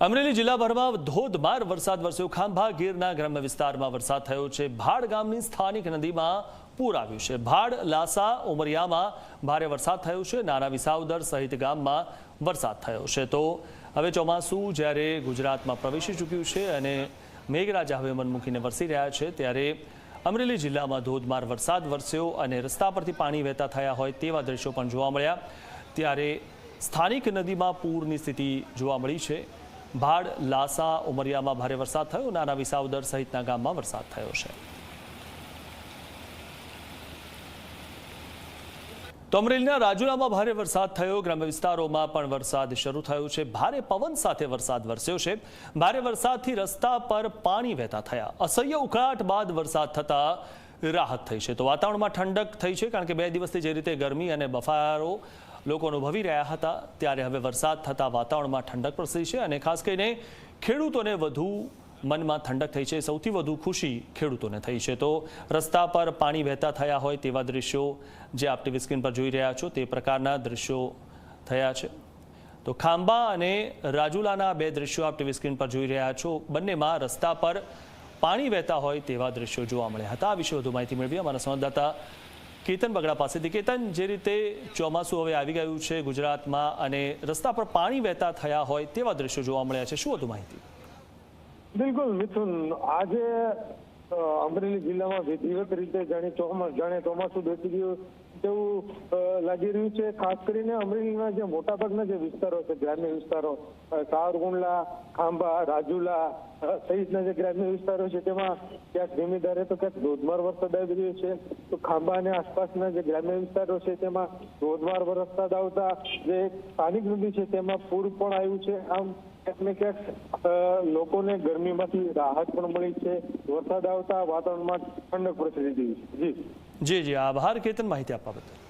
અમરેલી જિલ્લાભરમાં ધોધમાર વરસાદ વરસ્યો. ખાંભા, ગીરના ગ્રામ્ય વિસ્તારમાં વરસાદ થયો છે. ભાડ ગામની સ્થાનિક નદીમાં પૂર આવ્યું છે. ભાડ, લાસા, ઉમરિયામાં ભારે વરસાદ થયો છે. નાના વિસાવદર સહિત ગામમાં વરસાદ થયો છે. તો હવે ચોમાસું જ્યારે ગુજરાતમાં પ્રવેશી ચૂક્યું છે અને મેઘરાજા હવે મનમુખીને વરસી રહ્યા છે, ત્યારે અમરેલી જિલ્લામાં ધોધમાર વરસાદ વરસ્યો અને રસ્તા પરથી પાણી વહેતા થયા હોય તેવા દ્રશ્યો પણ જોવા મળ્યા. ત્યારે સ્થાનિક નદીમાં પૂરની સ્થિતિ જોવા મળી છે. ભાડ, લાસા, ઉમરિયામાં ભારે વરસાદ થયો નાના વિસાવદર સહિતના ગામમાં વરસાદ થયો છે. તો અમરેલીના રાજુલામાં ભારે વરસાદ થયો. ગ્રામ્ય વિસ્તારોમાં પણ વરસાદ શરૂ થયો છે. ભારે પવન સાથે વરસાદ વરસ્યો છે. ભારે વરસાદથી રસ્તા પર પાણી વહેતા થયા. અસહ્ય ઉકળાટ બાદ વરસાદ થતા રાહત થઈ છે. તો વાતાવરણમાં ઠંડક થઈ છે, કારણ કે બે દિવસથી જે રીતે ગરમી અને બફારો લોકો અનુભવી રહ્યા હતા. ત્યારે હવે વરસાદ થતાં વાતાવરણમાં ઠંડક પ્રસરી છે અને ખાસ કરીને ખેડૂતોને વધુ મનમાં ઠંડક થઈ છે. સૌથી વધુ ખુશી ખેડૂતોને થઈ છે. તો રસ્તા પર પાણી વહેતા થયા હોય તેવા દ્રશ્યો જે આપ ટીવી સ્ક્રીન પર જોઈ રહ્યા છો તે પ્રકારના દ્રશ્યો થયા છે. તો ખાંબા અને રાજુલાના બે દ્રશ્યો આપ ટીવી સ્ક્રીન પર જોઈ રહ્યા છો. બંનેમાં રસ્તા પર પાણી વહેતા હોય તેવા દ્રશ્યો જોવા મળ્યા હતા. આ વિશે વધુ માહિતી મેળવી અમારા સંવાદદાતા કેતન બગડા પાસેથી. કેતન, જે રીતે ચોમાસું હવે આવી ગયું છે ગુજરાતમાં અને રસ્તા પર પાણી વહેતા થયા હોય તેવા દ્રશ્યો જોવા મળ્યા છે. શું વધુ માહિતી? બિલકુલ, મિથુન. આજે અમરેલી જિલ્લામાં વિધિવત રીતે જાણે ચોમાસ, જાણે ચોમાસું બેસી ગયું તેવું લાગી રહ્યું છે. ખાસ કરીને અમરેલીના જે મોટાભાગના જે વિસ્તારો છે, ગ્રામ્ય વિસ્તારો સાવરકુંડલા, ખાંભા, રાજુલા સહિતના જે ગ્રામ્ય વિસ્તારો છે, તેમાં ક્યાંક ધીમી ધારે તો ક્યાંક ધોધમાર વરસાદ આવી રહ્યો છે. તો ખાંભા અને આસપાસના જે ગ્રામ્ય વિસ્તારો છે, તેમાં ધોધમાર વરસાદ આવતા જે સ્થાનિક નદી છે, તેમાં પૂર પણ આવ્યું છે. આમ ક્યાંક ને ક્યાંક લોકોને ગરમીમાંથી રાહત પણ મળી છે. વરસાદ આવતા વાતાવરણમાં ઠંડક પ્રસરી ગઈ છે. જી. જી જી. આભાર. કેતન, માહિતી આપવા બદલ.